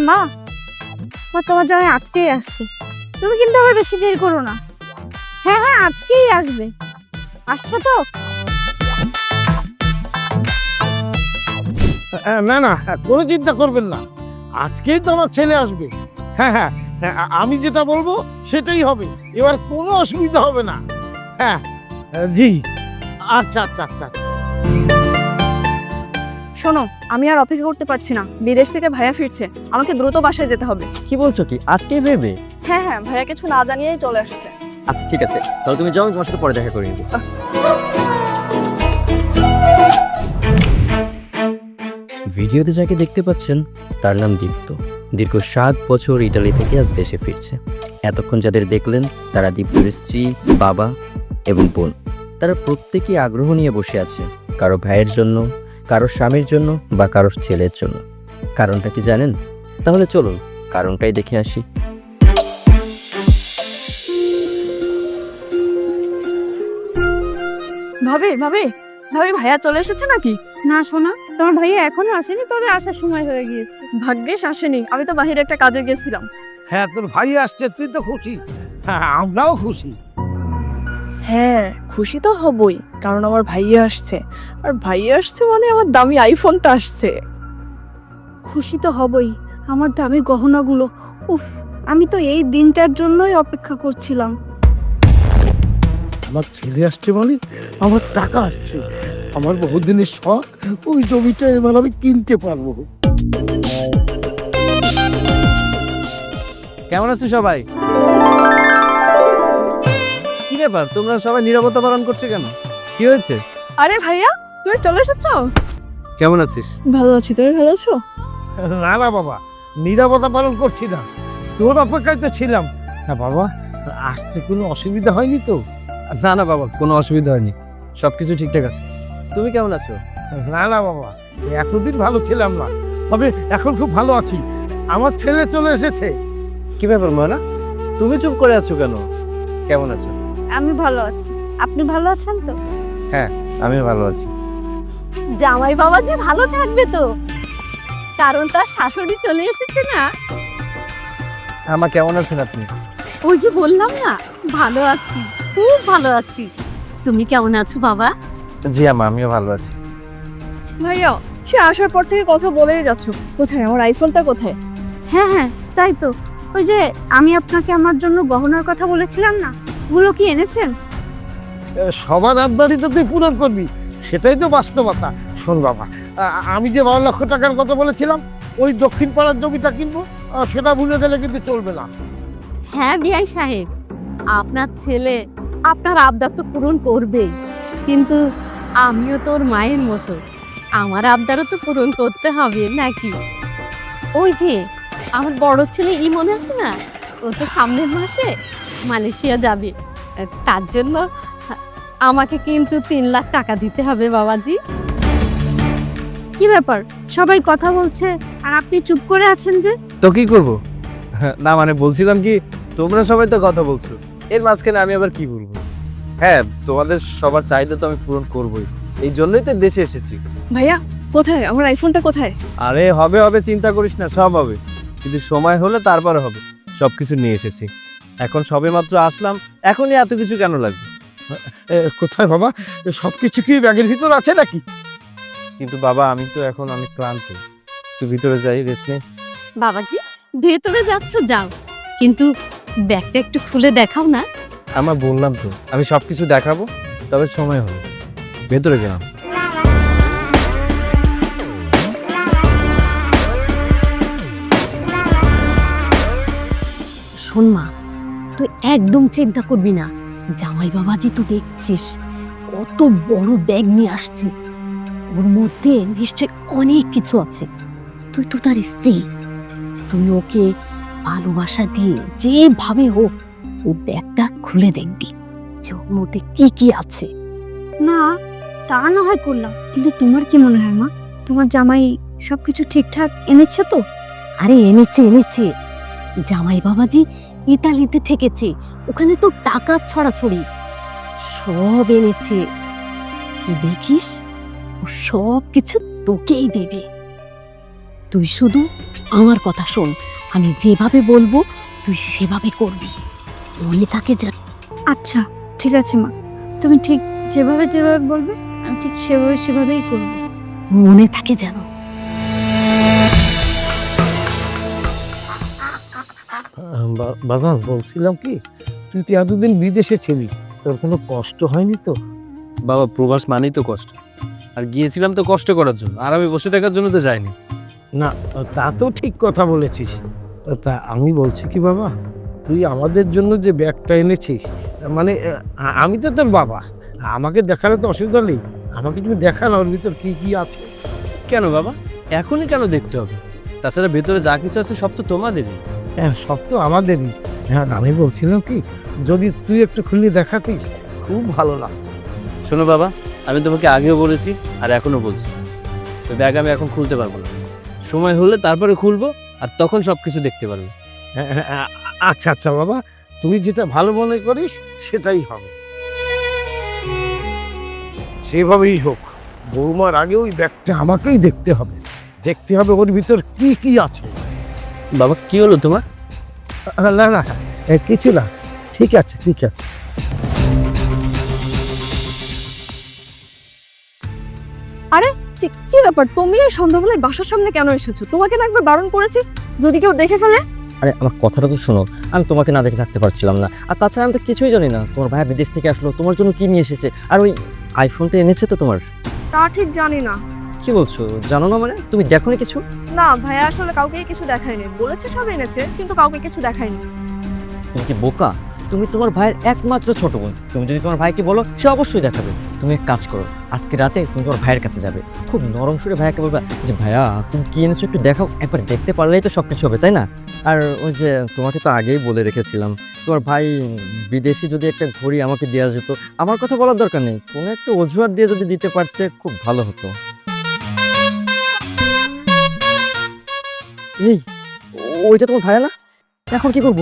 হ্যাঁ মা। মা তোমার জামাই আজকেই আসছে। তুমি কিন্তু আবার বেশি দেরি করো না। হ্যাঁ হ্যাঁ আজকেই আসবে। আসছো তো? না না কোনো চিন্তা করবেন না। আজকেই তো আমার ছেলে আসবে। হ্যাঁ হ্যাঁ হ্যাঁ, আমি যেটা বলব সেটাই হবে। এবার কোনো অসুবিধা হবে না। হ্যাঁ আহ, জি। আচ্ছা আচ্ছা আচ্ছা আচ্ছা। শোনো আমি আর অপেক্ষা করতে পারছি না। বিদেশ থেকে ভাইয়া ফিরছে। আমাকে দ্রুত বাসায় যেতে হবে। কি বলছো কি? আজকে ভেবে? হ্যাঁ হ্যাঁ ভাইয়া কিছু না জানিয়েই চলে আসছে। আচ্ছা ঠিক আছে। তাহলে তুমি যাও আমি তোমার সাথে পরে দেখা করে নিবো। ভিডিওতে যাকে দেখতে পাচ্ছেন তার নাম দীপ্ত। দীর্ঘ সাত বছর ইটালি থেকে আজ দেশে ফিরছে। এতক্ষণ যাদের দেখলেন তারা দীপ্তর স্ত্রী বাবা এবং বোন। তারা প্রত্যেকেই আগ্রহ নিয়ে বসে আছে। কারও ভাইয়ের জন্য কারও স্বামীর জন্য বা কারোর ছেলের জন্য। কারণটা কি জানেন? তাহলে চলুন কারণটাই দেখে আসি। ভাবে ভাবে ভাবে ভাইয়া চলে এসেছে নাকি? না শোনা তোমার ভাইয়া এখনও আসেনি তবে আসার সময় হয়ে গিয়েছে। ভাগ্যিস আসেনি আমি তো বাহিরে একটা কাজে গেছিলাম। হ্যাঁ তোর ভাই আসছে তুই তো খুশি। হ্যাঁ আমরাও খুশি। হ্যাঁ খুশি তো হবই কারণ আমার ভাইয়া আসছে। আর ভাইয়া আসছে মানে আমার দামি আইফোনটা আসছে। খুশি তো হবই আমার দামি গহনাগুলো। উফ আমি তো এই দিনটার জন্যই অপেক্ষা করছিলাম। আমার ছেলে আসছে মানে? আমার টাকা আসছে। আমার বহুদিনের শখ ওই জমিটা এবার আমি কিনতে পারব। কেমন আছো সবাই? ব্যাপার? তোমরা সবাই নিরাপত্তা পালন করছ কেন? কি হয়েছে? আরে ভাইয়া তুমি চলে এসেছ? কেমন আছিস? ভালো আছি তুমি ভালো আছো? না না বাবা নিরাপত্তা পালন করছি না। তোর অপেক্ষায় তো ছিলাম। হ্যাঁ বাবা আসতে কোনো অসুবিধা হয়নি তো? না না বাবা কোনো অসুবিধা হয়নি। সবকিছু ঠিকঠাক আছে। তুমি কেমন আছো? না না বাবা এতদিন ভালো ছিলাম না। তবে এখন খুব ভালো আছি। আমার ছেলে চলে এসেছে। কি ব্যাপার ময়না? তুমি চুপ করে আছো কেন? কেমন আছো? আমি ভালো আছি। আপনি ভালো আছেন তো? হ্যাঁ আমি ভালো আছি। জামাই বাবা যে ভালো থাকবে তো? কারণ তার শাশুড়ি চলে এসেছে না? আমার কেমন আছেন আপনি? ওই যে বললাম না ভালো আছি খুব ভালো আছি। তুমি কেমন আছো বাবা? জি আমা আমিও ভালো আছি। ভাইয়া সে আসার পর থেকে কথা বলেই যাচ্ছ। কোথায়? আমার আইফোনটা কোথায়? হ্যাঁ হ্যাঁ তাই তো। ওই যে আমি আপনাকে আমার জন্য গহনার কথা বলেছিলাম না? ওগুলো কি এনেছেন? সবার আবদারি তো তুই পূরণ করবি। সেটাই তো বাস্তবতা। শোন বাবা আমি যে বারো লক্ষ টাকার কথা বলেছিলাম ওই দক্ষিণ পাড়ার জমিটা কিনবো সেটা ভুলে গেলে কিন্তু চলবে না। হ্যাঁ বিআই সাহেব আপনার ছেলে আপনার আবদার তো পূরণ করবেই। কিন্তু আমিও তোর মায়ের মতো আমার আবদারও তো পূরণ করতে হবে নাকি? ওই যে আমার বড় ছেলে ইমন আছে না ও তো সামনের মাসে মালয়েশিয়া যাবে। তার জন্য আমাকে কিন্তু তিন লাখ টাকা দিতে হবে বাবাজি। কি ব্যাপার? সবাই কথা বলছে আর আপনি চুপ করে আছেন যে? তো কি করব? না মানে বলছিলাম কি তোমরা সবাই তো কথা বলছো। এর মাঝখানে আমি আবার কি বলব? হ্যাঁ তোমাদের সবার চাহিদা তো আমি পূরণ করবই। এই জন্যই তো দেশে এসেছি। ভাইয়া কোথায়? আমার আইফোনটা কোথায়? আরে হবে হবে চিন্তা করিস না সব হবে। কিন্তু সময় হলে তারপরে হবে। সব কিছু নিয়ে এসেছি। এখন সবে মাত্র আসলাম এখনই এত কিছু কেন লাগবে? কোথায় বাবা? সব কিছু কি ব্যাগের ভিতর আছে নাকি? কিন্তু বাবা আমি তো এখন অনেক ক্লান্ত। একটু ভিতরে যাই রেস্ট নে বাবাজি ভেতরে যাচ্ছ যাও। কিন্তু ব্যাগটা একটু খুলে দেখাও না। আমার বললাম তো আমি সব কিছু দেখাবো তবে সময় হবে। ভেতরে গেলাম শোন মা তুই একদম চিন্তা করবি না। জামাই বাবাজি তো দেখছিস কত বড় ব্যাগ নিয়ে আসছে। ওর মধ্যে নিশ্চয় অনেক কিছু আছে। তুই তো তার স্ত্রী। তুই ওকে ভালোবাসা দিয়ে যেভাবে হোক ও ব্যাগটা খুলে দেখবি যে ওর মধ্যে কি কি আছে। না তা না হয় করলাম। কিন্তু তোমার কি মনে হয় মা? তোমার জামাই সবকিছু ঠিকঠাক এনেছে তো? আরে এনেছে এনেছে। জামাই বাবাজি ইতালিতে থেকেছে। ওখানে তো টাকা ছড়াছড়ি। সব এনেছে। তুই দেখিস ও সব কিছু তোকেই দেবে। তুই শুধু আমার কথা শোন। আমি যেভাবে বলব তুই সেভাবে করবি। মনে থাকে যেন আচ্ছা ঠিক আছে মা। তুমি ঠিক যেভাবে যেভাবে বলবে আমি ঠিক সেভাবে সেভাবেই করব। মনে থাকে যেন। বাবা বলছিলাম কি তুই তো এতদিন বিদেশে ছিলি তোর কোনো কষ্ট হয়নি তো? বাবা প্রবাস মানেই তো কষ্ট। আর গিয়েছিলাম তো কষ্ট করার জন্য আর আমি বসে থাকার জন্য তো যাইনি। না তা তো ঠিক কথা বলেছিস। তা আমি বলছি কি বাবা তুই আমাদের জন্য যে ব্যাগটা এনেছিস মানে আমি তো তোর বাবা আমাকে দেখালে তো অসুবিধা নেই। আমাকে তুমি দেখা না ওর ভিতর কী কী আছে। কেন বাবা? এখনই কেন দেখতে হবে? তাছাড়া ভেতরে যা কিছু আছে সব তো তোমাদেরই। হ্যাঁ সব তো আমাদেরই। হ্যাঁ আমি বলছিলাম কি যদি তুই একটু খুলে দেখাতিস খুব ভালো লাগতো। শোনো বাবা আমি তোমাকে আগেও বলেছি আর এখনও বলছি। তো ব্যাগ আমি এখন খুলতে পারব না। সময় হলে তারপরে খুলবো আর তখন সব কিছু দেখতে পারবে। হ্যাঁ, হ্যাঁ, আচ্ছা আচ্ছা বাবা তুই যেটা ভালো মনে করিস সেটাই হবে। সেভাবেই হোক বৌমার আগে ওই ব্যাগটা আমাকেই দেখতে হবে। দেখতে হবে ওর ভিতর কি কি আছে। বাবা কি হলো তোমার? না না এ, কিছু না। ঠিক আছে ঠিক আছে। কি কি ব্যাপার? তুমি এই সন্ধ্যাবেলায় বাসার সামনে কেন এসেছ? তোমাকে না একবার বারণ করেছি? যদি কেউ দেখে ফেলে। আরে আমার কথাটা তো শোনো। আমি তোমাকে না দেখে থাকতে পারছিলাম না। আর তাছাড়া আমি তো কিছুই জানি না। তোমার ভাই বিদেশ থেকে আসলো। তোমার জন্য কি নিয়ে এসেছে? আর ওই আইফোনটা এনেছে তো তোমার? তা ঠিক জানি না। কি বলছো? জানো না মানে? তুমি দেখো না কিছু? না ভাইয়া আসলে কাউকে কিছু দেখায়নি। বলেছে সব এনেছে কিন্তু কাউকে কিছু দেখায়নি। তুমি কি বোকা? তুমি তোমার ভাইয়ের একমাত্র ছোট বোন। তুমি যদি তোমার ভাইকে বলো সে অবশ্যই দেখাবে। তুমি এক কাজ করো আজকে রাতে তুমি তোমার ভাইয়ের কাছে যাবে। খুব নরম সুরে ভাইয়াকে বলবা যে ভাইয়া তুমি কি এনেছো একটু দেখাও একবার দেখতে পারলেই তো সব কিছু হবে তাই না? আর ওই যে তোমাকে তো আগেই বলে রেখেছিলাম তোমার ভাই বিদেশি যদি একটা ঘড়ি আমাকে দেওয়া যেত আমার কথা বলার দরকার নেই। কোনো একটা অজুহাত দিয়ে যদি দিতে পারতে খুব ভালো হতো। এই ওইটা তোমার ভাইয়া না? এখন কি করব?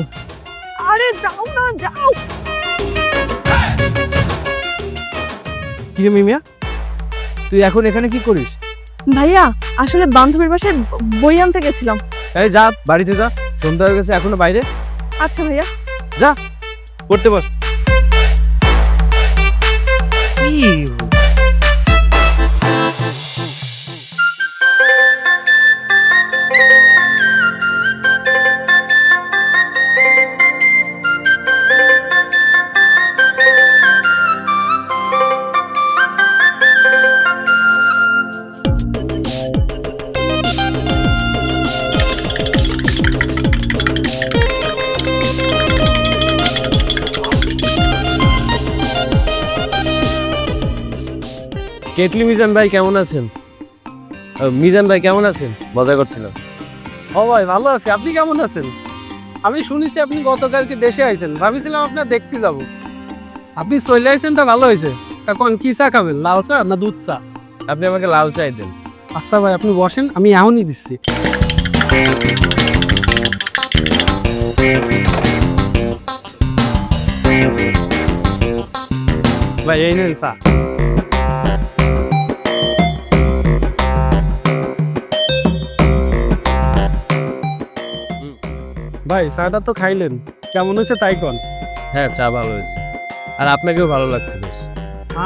আরে যাও না যাও! কি রে মিমিয়া? তুই এখন এখানে কি করিস? ভাইয়া আসলে বান্ধবীর বাসায় বই আনতে গেছিলাম। এই যা বাড়িতে যা। সন্ধ্যা হয়ে গেছে এখনও বাইরে? আচ্ছা ভাইয়া। যা পড়তে বস। কেটলি মিজান ভাই কেমন আছেন? মিজান ভাই কেমন আছেন? মজা করছিলাম। ও ভাই ভালো আছি। আপনি কেমন আছেন? আমি শুনেছি আপনি গতকালকে দেশে আইছেন। ভাবিছিলাম আপনার দেখতে যাব। আপনি চলে আইছেন তা ভালো হয়েছে। এখন কি চা খাবেন? লাল চা না দুধ চা? আপনি আমাকে লাল চাই দেন। আচ্ছা ভাই আপনি বসেন আমি এখনই দিচ্ছি। ভাই এই নেন চা। ভাই চাটা তো খাইলেন। কেমন হয়েছে তাই কন? হ্যাঁ চা ভালো হয়েছে। আর আপনাকেও ভালো লাগছে বেশ।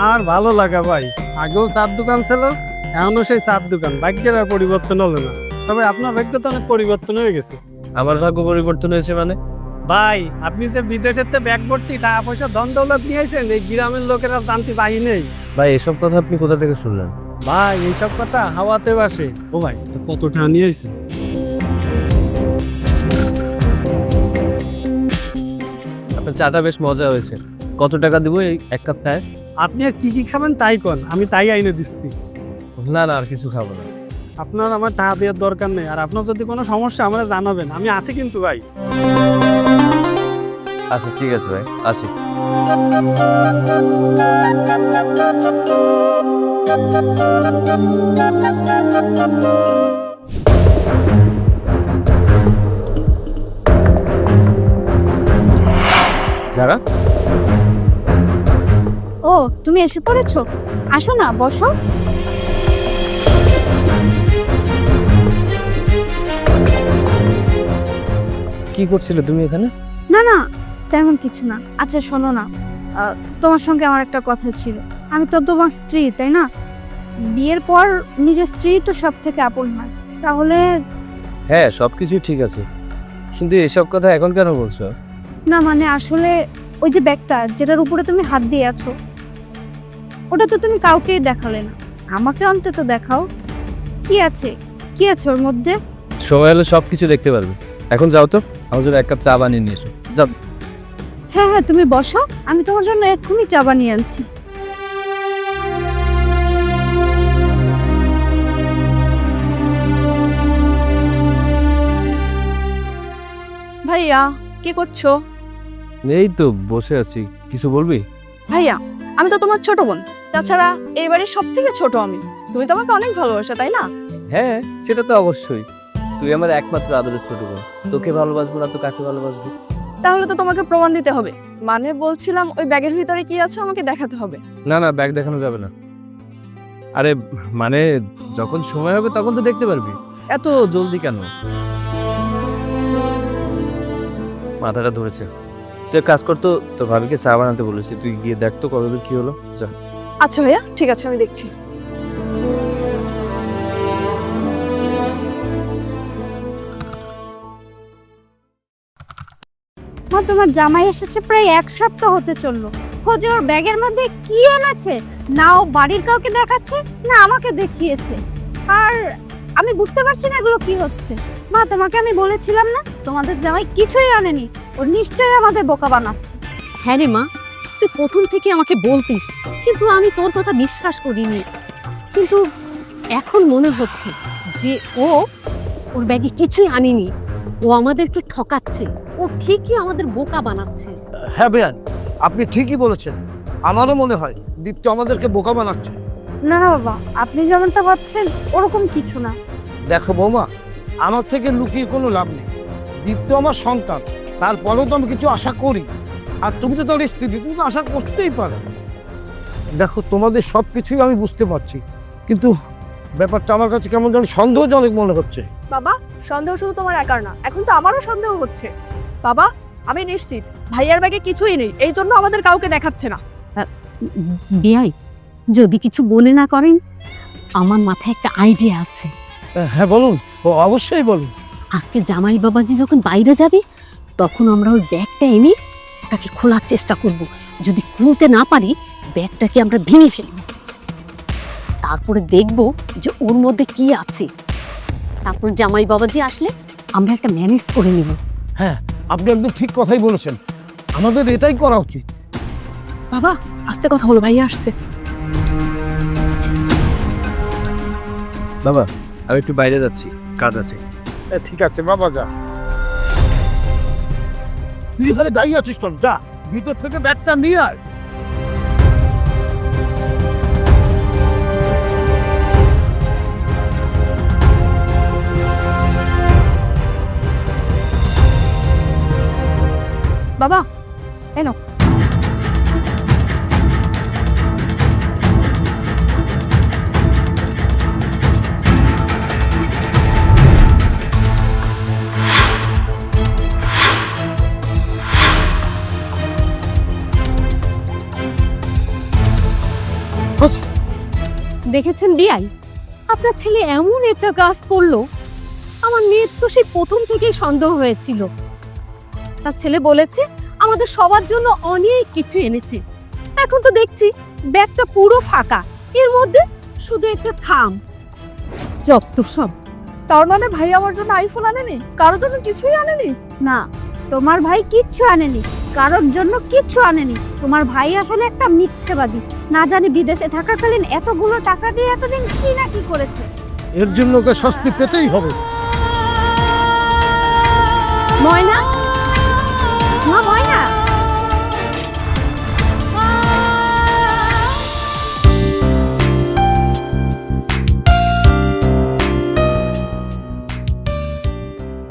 আর ভালো লাগা ভাই আগেও চার দোকান ছিল এখনও সেই চার দোকান ভাগ্যের আর পরিবর্তন হলো না। তবে আপনার ভাগ্য তো অনেক পরিবর্তন হয়ে গেছে। আমার ভাগ্য পরিবর্তন হয়েছে মানে? ভাই আপনি যে বিদেশের তে ব্যাগ ভর্তি টাকা পয়সা ধন দৌলত নিয়ে আইছেন এই গ্রামের লোকেরা জানতে পাই নেই। ভাই এসব কথা আপনি কোথা থেকে শুনলেন? ভাই এইসব কথা হাওয়াতে বাসে ও ভাই তো কত টাকা নিয়ে চাটা বেশ মজা হয়েছে। কত টাকা দিব এই এক কাপ চায় আপনি আর কি কি খাবেন তাই কন আমি তাই আইনে দিচ্ছি। না না আর কিছু খাব না। আপনার আমার টাকা দেওয়ার দরকার নেই আর আপনার যদি কোনো সমস্যা আমরা জানাবেন আমি আছি কিন্তু ভাই। আচ্ছা ঠিক আছে ভাই আসি যারা? ও তুমি এসে পড়েছো? আসো না বসো। কি করছিলে তুমি এখানে? না না তেমন কিছু না। আচ্ছা শোনো না। আহ, তোমার সঙ্গে আমার একটা কথা ছিল। আমি তো তোমার স্ত্রী তাই না? বিয়ের পর নিজের স্ত্রী তো সব থেকে আপন হয়। তাহলে হ্যাঁ সবকিছু ঠিক আছে। কিন্তু এসব কথা এখন কেন বলছো? না মানে আসলে ওই যে ব্যাগটা যেটার উপরে তুমি হাত দিয়ে আছো ওটা তো তুমি কাউকেই দেখালে না। আমাকে অন্তত দেখাও। কি আছে? কি আছে ওর মধ্যে? সময় হলে সবকিছু দেখতে পারবে। এখন যাও তো আমার জন্য এক কাপ চা বানিয়ে নিয়ে এসো। যাও। হ্যাঁ হ্যাঁ তুমি বসো আমি তোমার জন্য এক্ষুনি চা বানিয়ে আনছি। ভাইয়া কি করছ? এই তো বসে আছি। কিছু বলবি? ভাইয়া আমি তো তোমার ছোট বোন। তাছাড়া এই বাড়ির সব থেকে ছোট আমি। তুমি তো আমাকে অনেক ভালোবাসো তাই না? হ্যাঁ সেটা তো অবশ্যই। তুই আমার একমাত্র আদরের ছোট বোন। তোকে ভালোবাসবো না তো কাকে ভালোবাসবো? তাহলে তো তোমাকে প্রমাণ দিতে হবে। মানে বলছিলাম ওই ব্যাগের ভিতরে কি আছে আমাকে দেখাতে হবে। না না ব্যাগ দেখানো যাবে না। আরে মানে যখন সময় হবে তখন তো দেখতে পারবি। এত জলদি কেন? মাথাটা ধরেছে। তুই এক কাজ করতো তো ভাবিকে চা বানাতে বলেছি তুই গিয়ে দেখ তো কতদূর কি হলো। যা। আচ্ছা ভাইয়া ঠিক আছে আমি দেখছি। মা তোমার জামাই এসেছে প্রায় এক সপ্তাহ হতে চলল। খোঁজে ওর ব্যাগের মধ্যে কি এনেছে না ও বাড়ির কাউকে দেখাচ্ছে না আমাকে দেখিয়েছে। আর আমি বুঝতে পারছি না এগুলো কি হচ্ছে। মা তোমাকে আমি বলেছিলাম না তোমাদের জামাই কিছুই আনেনি। ওর নিশ্চয়ই আমাদের বোকা বানাচ্ছে। হ্যাঁ রে মা তুই প্রথম থেকে আমাকে বলতিস কিন্তু আমি তোর কথা বিশ্বাস করিনি। কিন্তু এখন মনে হচ্ছে যে ও ওর ব্যাগে কিছুই আনেনি। ও আমাদেরকে ঠকাচ্ছে ও ঠিকই আমাদের বোকা বানাচ্ছে। হ্যাঁ বেয়ান আপনি ঠিকই বলেছেন। আমারও মনে হয় দীপ্ত আমাদেরকে বোকা বানাচ্ছে। না না বাবা আপনি যেমনটা ভাবছেন ওরকম কিছু না। দেখো বৌমা আমার থেকে লুকিয়ে কোনো লাভ নেই। দীপ্ত আমার সন্তান। তারপরেও তো আমি কিছু আশা করি। আর তুমি তো তোর স্ত্রী তুমি তো আশা করতেই পারো। দেখো তোমাদের সব কিছুই আমি বুঝতে পারছি। কিন্তু ব্যাপারটা আমার কাছে কেমন যেন সন্দেহজনক মনে হচ্ছে। বাবা সন্দেহ শুধু তোমার একার না এখন তো আমারও সন্দেহ হচ্ছে। বাবা আমি নিশ্চিত ভাইয়ার ব্যাগে কিছুই নেই এই জন্য আমাদের কাউকে দেখাচ্ছে না। বিয়াই যদি কিছু বলে না করেন আমার মাথায় একটা আইডিয়া আছে। হ্যাঁ বলুন ও অবশ্যই বলুন। আজকে জামাই বাবাজি যখন বাইরে যাবে তখন আমরা ওই ব্যাগটা এনে ওটাকে খোলার চেষ্টা করব। যদি খুলতে না পারি ব্যাগটাকে আমরা ভেঙে ফেলব। তারপরে দেখব যে ওর মধ্যে কি আছে। তারপর জামাই বাবাজি আসলে আমরা একটা ম্যানেজ করে নেব। হ্যাঁ আপনি একদম ঠিক কথাই বলেছেন। আমাদের এটাই করা উচিত। বাবা আস্তে কথা হলো ভাইয়া আসছে। বাবা আমি একটু বাইরে যাচ্ছি কাজ আছে। ঠিক আছে বাবা যা। তুই এখানে দাঁড়িয়ে আছিস তোর যা ভিতর থেকে ব্যাগটা নিয়ে আয়। বাবা এনো দেখেছেন বিয়াই আপনার ছেলে এমন একটা কাজ করল। আমার মেয়ের তো সেই প্রথম থেকেই সন্দেহ হয়েছিল। তার ছেলে বলেছে, আমাদের সবার জন্য অনেক কিছু এনেছে। এখন তো দেখছি, ব্যাগটা পুরো ফাঁকা। এর মধ্যে শুধু একটা খাম যত সব। তার মানে ভাই আমার জন্য আইফোন আনেনি? কারোর জন্য কিছুই আনেনি? না তোমার ভাই কিচ্ছু আনেনি কারোর জন্য কিচ্ছু আনেনি। তোমার ভাই আসলে একটা মিথ্যেবাদী। না জানি বিদেশে থাকাকালীন এতগুলো টাকা দিয়ে এতদিন কি না কি করেছে। এর জন্য ওকে শাস্তি পেতেই হবে। ময়না? মা ময়না?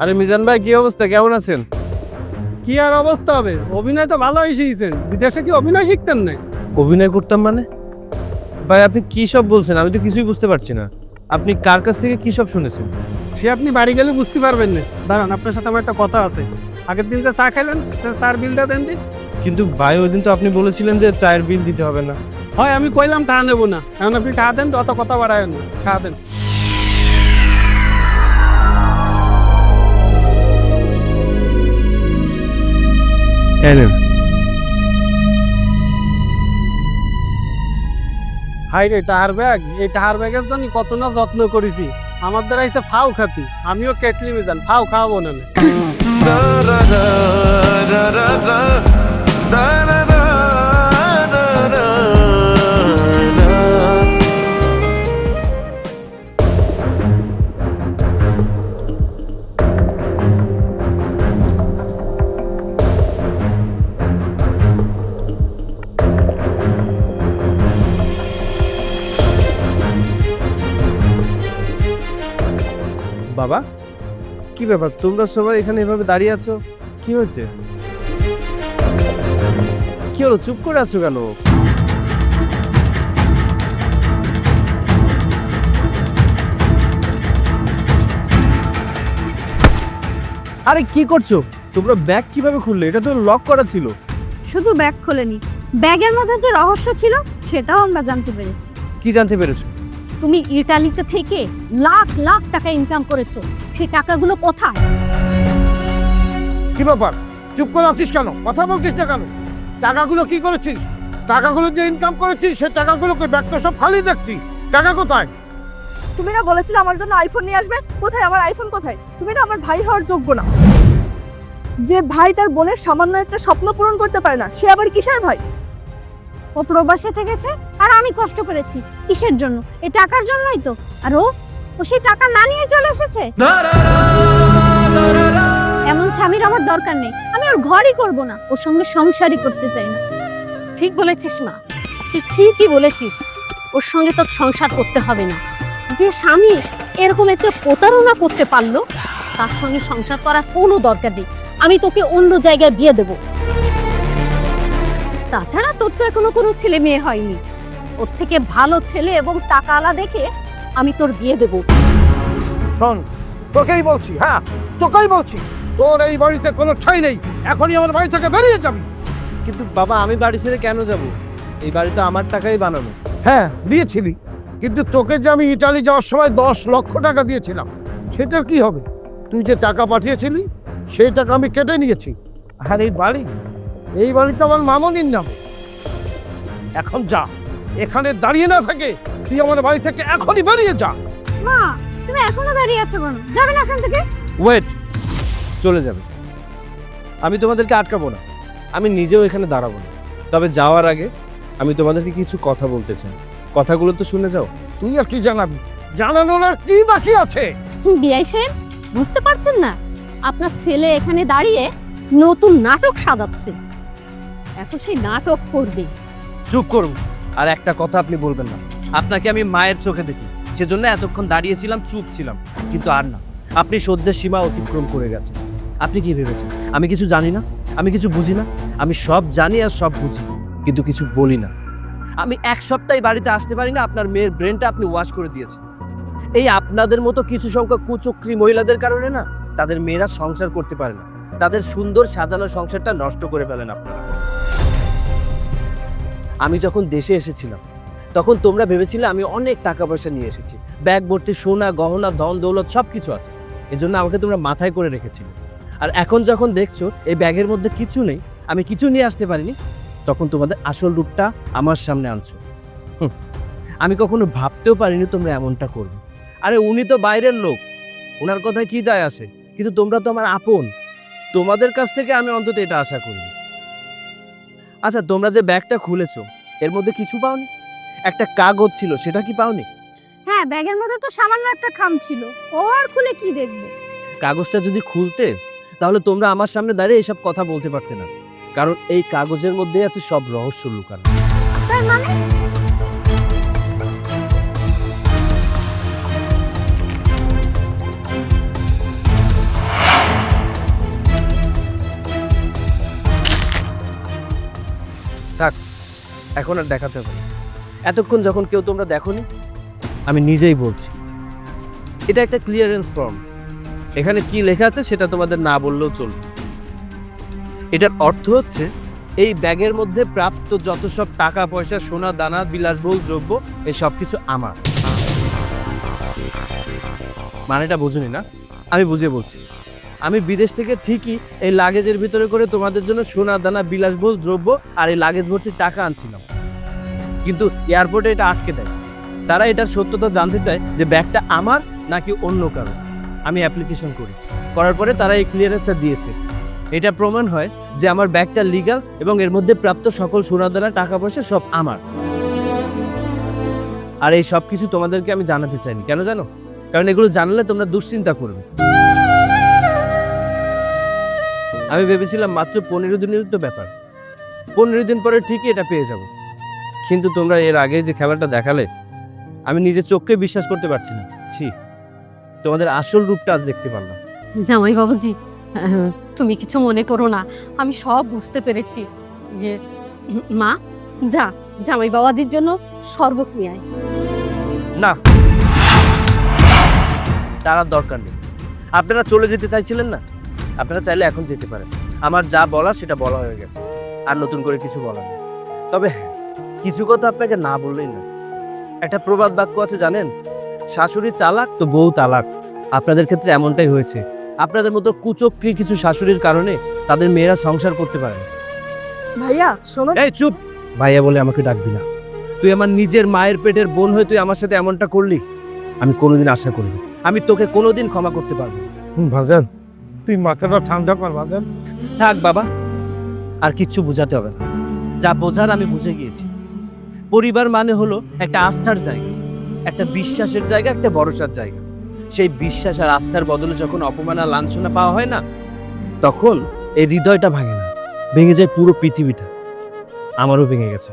আরে মিজান ভাই কি অবস্থা? কেমন আছেন? কি আর অবস্থা হবে? অভিনয় তো ভালো শিখেছেন। বিদেশে কি অভিনয় শিখতেন না অভিনয় করতাম মানে? ভাই আপনি কি সব বলছেন? আমি তো কিছুই বুঝতে পারছি না। আপনি কার কাছ থেকে কি সব শুনেছেন? সে আপনি বাড়ি গেলে বুঝতে পারবেন না। দাঁড়ান আপনার সাথে আমার একটা কথা আছে। আগের দিন যে চা খাইলেন সে চার বিলটা দেন দিন কিন্তু ভাই ওই দিন তো আপনি বলেছিলেন যে চায়ের বিল দিতে হবে না। হয় আমি কইলাম টাকা নেব না। এখন আপনি টাকা দেন তো অত কথা বাড়ায় না। টাকা দেন। এনেন হাই রে টাহার ব্যাগ। এই টাহার ব্যাগের জন্য কত না যত্ন করেছি। আমার দ্বারা এসে ফাও খাতি। আমিও কেটলি মিজান ফাও খাওয়াবো না বাবা? কি ব্যাপার? তোমরা সবাই এখানে এভাবে দাঁড়িয়ে আছো? কি হয়েছে? কি হলো? চুপ করে আছো কেন? আরে কি করছ? তোমরা ব্যাগ কীভাবে খুললে? এটা তো লক করা ছিল। শুধু ব্যাগ খোলেনি। ব্যাগের মধ্যে যে রহস্য ছিল সেটাও আমরা জানতে পেরেছি। কি জানতে পেরেছ? তুমি ইটালিতে থেকে লাখ লাখ টাকা ইনকাম করেছ। সেই টাকাগুলো কোথায়? কি ব্যাপার? চুপ করে আছিস কেন? কথা বলছিস না কেন? টাকাগুলো কি করেছিস? টাকাগুলো যে ইনকাম করেছিস সে টাকাগুলোকে ব্যাগটা সব খালি দেখছি টাকা কোথায়? তুমি না বলেছিলে আমার জন্য আইফোন নিয়ে আসবে? কোথায়? আমার আইফোন কোথায়? তুমি না আমার ভাই হওয়ার যোগ্য না। যে ভাই তার বোনের সামান্য একটা স্বপ্ন পূরণ করতে পারে না সে আবার কিসের ভাই? ও প্রবাসে থেকেছে আর আমি কষ্ট করেছি। কিসের জন্য? এ টাকার জন্যই তো। আর ও? ও সেই টাকা না নিয়ে চলে এসেছে? এমন স্বামীর আমার দরকার নেই। আমি ওর ঘরই করব না। ওর সঙ্গে সংসারই করতে চাই না। ঠিক বলেছিস মা। তুই ঠিকই বলেছিস। ওর সঙ্গে তোর সংসার করতে হবে না। যে স্বামী এরকম একটা প্রতারণা করতে পারল তার সঙ্গে সংসার করার কোনো দরকার নেই। আমি তোকে অন্য জায়গায় বিয়ে দেব। তাছাড়া তোর তো এখনও কোনো ছেলে মেয়ে হয়নি। ওর থেকে ভালো ছেলে এবং টাকা আলা দেখে আমি তোর বিয়ে দেব। শোন তোকেই বলছি হ্যাঁ তোকেই বলছি তোর এই বাড়িতে কোনো ঠাই নেই এখনই আমার বাড়ি থেকে বেরিয়ে যাবি। কিন্তু বাবা আমি বাড়ি ছেড়ে কেন যাব? এই বাড়ি তো আমার টাকাই বানানো। হ্যাঁ দিয়েছিলি কিন্তু তোকে যে আমি ইটালি যাওয়ার সময় দশ লক্ষ টাকা দিয়েছিলাম সেটা কি হবে? তুই যে টাকা পাঠিয়েছিলি সেই টাকা আমি কেটে নিয়েছি। আর এই বাড়ি এই বাড়িতে আমার মামনির নামে। এখন যা এখানে দাঁড়িয়ে না থাকে তুই আমার বাড়ি থেকে এখনই বেরিয়ে যা। মা তুমি এখনও দাঁড়িয়ে আছো কেন? যাবে না এখান থেকে? ওয়েট চলে যাবে। আমি তোমাদেরকে আটকাবো না। আমি নিজেও এখানে দাঁড়াবো না। তবে যাওয়ার আগে আমি তোমাদেরকে কিছু কথা বলতে চাই। কথাগুলো তো শুনে যাও। তুই আর কি জানাবি? জানানোর আর কি বাকি আছে? বিআই সাহেব বুঝতে পারছেন না? আপনার ছেলে এখানে দাঁড়িয়ে নতুন নাটক সাজাচ্ছে। এখন সেই নাটক করবে। চুপ করুন, আর একটা কথা আপনি বলবেন না। আপনাকে আমি মায়ের চোখে দেখি, সেজন্য এতক্ষণ দাঁড়িয়েছিলাম, চুপ ছিলাম। কিন্তু আর না, আপনি সহ্যের সীমা অতিক্রম করে গেছেন। আপনি কি ভেবেছেন? আমি কিছু জানি না, আমি কিছু বুঝি না, আমি সব জানি আর সব বুঝি, কিন্তু কিছু বলি না। আমি এক সপ্তাহে বাড়িতে আসতে পারি না, আপনার মেয়ের ব্রেনটা আপনি ওয়াশ করে দিয়েছেন। এই আপনাদের মতো কিছু সংখ্যক কুচক্রী মহিলাদের কারণে না, তাদের মেয়েরা সংসার করতে পারে না। তাদের সুন্দর সাজানো সংসারটা নষ্ট করে ফেলেন আপনারা। আমি যখন দেশে এসেছিলাম, তখন তোমরা ভেবেছিলে আমি অনেক টাকা পয়সা নিয়ে এসেছি। ব্যাগ ভর্তি, সোনা, গহনা, ধন, দৌলত সব কিছু আছে। এজন্য আমাকে তোমরা মাথায় করে রেখেছিলে। আর এখন যখন দেখছ এই ব্যাগের মধ্যে কিছু নেই, আমি কিছু নিয়ে আসতে পারিনি, তখন তোমাদের আসল রূপটা আমার সামনে আনছো। আমি কখনো ভাবতেও পারিনি তোমরা এমনটা করবে। আরে উনি তো বাইরের লোক ওনার কথায় কি যায় আসে? কিন্তু তোমরা তো আমার আপন। তোমাদের কাছ থেকে আমি অন্তত এটা আশা করি আচ্ছা তোমরা যে ব্যাগটা খুলেছো এর মধ্যে কিছু পাওনি? একটা কাগজ ছিল সেটা কি পাওনি? হ্যাঁ ব্যাগের মধ্যে তো সামান্য একটা খাম ছিল। ও আর খুলে কি দেখব? কাগজটা যদি খুলতে তাহলে তোমরা আমার সামনে দাঁড়িয়ে এসব কথা বলতে পারতে না। কারণ এই কাগজের মধ্যে আছে সব রহস্য লুকানো। তার মানে? এখন আর দেখাতে হবে। এতক্ষণ যখন কেউ তোমরা দেখোনি, আমি নিজেই বলছি। এটা একটা ক্লিয়ারেন্স ফর্ম এখানে কি লেখা আছে সেটা তোমাদের না বললেও চলবে। এটার অর্থ হচ্ছে, এই ব্যাগের মধ্যে প্রাপ্ত যত সব টাকা, পয়সা, সোনা, দানা, বিলাসবহুল দ্রব্য, এই সব কিছু আমার। মানেটা বুঝুনি না? আমি বুঝিয়ে বলছি। আমি বিদেশ থেকে ঠিকই এই লাগেজের ভিতরে করে তোমাদের জন্য সোনা, দানা, বিলাসবহুল দ্রব্য আর এই লাগেজ ভর্তি টাকা আনছিলাম। কিন্তু এয়ারপোর্টে এটা আটকে দেয়। তারা এটার সত্যতা জানতে চায় যে ব্যাগটা আমার নাকি অন্য কারও। আমি অ্যাপ্লিকেশন করি। করার পরে তারা এই ক্লিয়ারেন্সটা দিয়েছে। এটা প্রমাণ হয় যে আমার ব্যাগটা লিগাল এবং এর মধ্যে প্রাপ্ত সকল সোনাদানা টাকা পয়সা সব আমার। আর এই সব কিছু তোমাদেরকে আমি জানাতে চাইনি। কেন জানো? কারণ এগুলো জানলে তোমরা দুশ্চিন্তা করবে। আমি ভেবেছিলাম মাত্র পনেরো দিনের তো ব্যাপার। পনেরো দিন পরে ঠিকই এটা পেয়ে যাব। কিন্তু তোমরা এর আগে যে খেলাটা দেখালে আমি নিজের চোখকে বিশ্বাস করতে পারছি না। ছি তোমাদের আসল রূপটা আজ দেখতে পারলাম। জামাই বাবুজি তুমি কিছু মনে করো না। আমি সব বুঝতে পেরেছি যে মা যা জামাই বাবাজির জন্য শরবত নিয়ে আয়। না। তার দরকার নেই। আপনারা চলে যেতে চাইছিলেন না? আপনারা চাইলে এখন যেতে পারেন। আমার যা বলা সেটা বলা হয়ে গেছে। আর নতুন করে কিছু বলার নেই। তবে হ্যাঁ কিছু কথা আপনাকে না বললেই না একটা প্রবাদ বাক্য আছে জানেন? শাশুড়ি চালাক তো বউ তালাক। আপনাদের ক্ষেত্রে এমনটাই হয়েছে। আপনাদের মতো কুচক্রি কিছু শাশুড়ির কারণে তাদের মেয়েরা সংসার করতে পারে না। ভাইয়া শোনো। এই চুপ! ভাইয়া বলে আমাকে ডাকবি না। তুই আমার নিজের মায়ের পেটের বোন হয়ে তুই আমার সাথে এমনটা করলি? আমি কোনোদিন আশা করিনি। আমি তোকে কোনোদিন ক্ষমা করতে পারব না। তুই মাথাটা ঠান্ডা কর বাজান থাক বাবা, আর কিচ্ছু বোঝাতে হবে না। যা বোঝার আমি বুঝে গিয়েছি। পরিবার মানে হলো একটা আস্থার জায়গা, একটা বিশ্বাসের জায়গা, একটা ভরসার জায়গা। সেই বিশ্বাস আর আস্থার বদলে যখন অপমান আর লাঞ্ছনা পাওয়া হয় না, তখন এই হৃদয়টা ভাঙে না। ভেঙে যায় পুরো পৃথিবীটা। আমারও ভেঙে গেছে।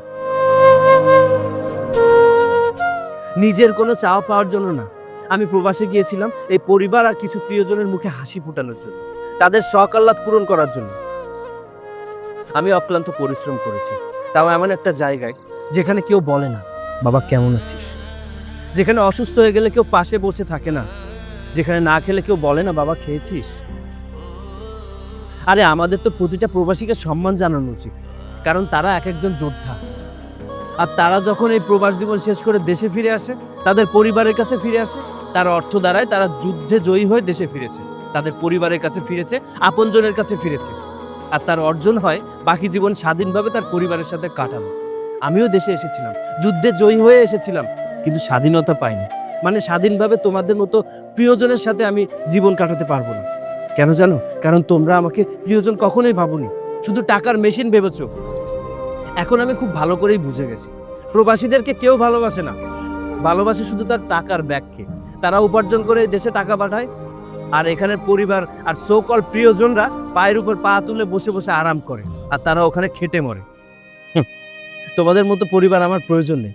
নিজের কোনো চাওয়া পাওয়ার জন্য না আমি প্রবাসে গিয়েছিলাম এই পরিবার আর কিছু প্রিয়জনের মুখে হাসি ফোটানোর জন্য, তাদের শখ আহ্লাদ পূরণ করার জন্য। আমি অক্লান্ত পরিশ্রম করেছি, তাও এমন একটা জায়গায় যেখানে কেউ বলে না, বাবা, কেমন আছিস? যেখানে অসুস্থ হয়ে গেলে কেউ পাশে বসে থাকে না, যেখানে না খেলে কেউ বলে না, বাবা, খেয়েছিস? আরে, আমাদের তো প্রতিটা প্রবাসীকে সম্মান জানানো উচিত, কারণ তারা এক একজন যোদ্ধা। আর তারা যখন এই প্রবাস জীবন শেষ করে দেশে ফিরে আসে, তাদের পরিবারের কাছে ফিরে আসে তার অর্থ দ্বারায় তারা যুদ্ধে জয়ী হয়ে দেশে ফিরেছে, তাদের পরিবারের কাছে ফিরেছে, আপনজনের কাছে ফিরেছে। আর তার অর্জন হয় বাকি জীবন স্বাধীনভাবে তার পরিবারের সাথে কাটানো। আমিও দেশে এসেছিলাম, যুদ্ধে জয়ী হয়ে এসেছিলাম, কিন্তু স্বাধীনতা পাইনি। মানে স্বাধীনভাবে তোমাদের মতো প্রিয়জনের সাথে আমি জীবন কাটাতে পারব না। কেন জানো? কারণ তোমরা আমাকে প্রিয়জন কখনোই ভাবনি, শুধু টাকার মেশিন ভেবেছো। এখন আমি খুব ভালো করেই বুঝে গেছি। প্রবাসীদেরকে কেউ ভালোবাসে না। ভালোবাসে শুধু তার টাকার ব্যাগকে। তারা উপার্জন করে দেশে টাকা পাঠায়। আর এখানের পরিবার আর সোকল প্রিয়জনরা পায়ের উপর পা তুলে বসে বসে আরাম করে। আর তারা ওখানে খেটে মরে। তোমাদের মতো পরিবার আমার প্রয়োজন নেই।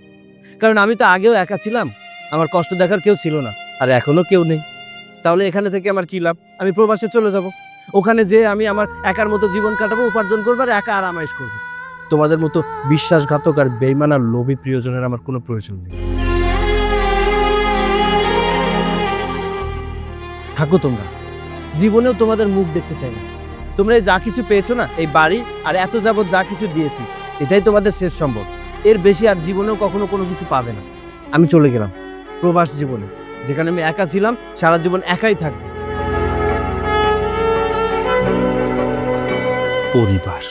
কারণ আমি তো আগেও একা ছিলাম। আমার কষ্ট দেখার কেউ ছিল না। আর এখনও কেউ নেই। তাহলে এখানে থেকে আমার কী লাভ? আমি প্রবাসে চলে যাব। ওখানে যে আমি আমার একার মতো জীবন কাটাবো, উপার্জন করব আর একা আরামাইশ করব। তোমাদের মতো বিশ্বাসঘাতক আর বেইমান আর লোভী প্রিয়জনের আমার কোনো প্রয়োজন নেই। থাকো তোমরা। জীবনেও তোমাদের মুখ দেখতে চাই না। তোমরা যা কিছু পেয়েছ না, এই বাড়ি আর এত যাবৎ যা কিছু দিয়েছি, এটাই তোমাদের শেষ সম্ভব এর বেশি আর জীবনেও কখনো কোনো কিছু পাবে না। আমি চলে গেলাম প্রবাস জীবনে, যেখানে আমি একা ছিলাম, সারা জীবন একাই থাকব। পরিবার।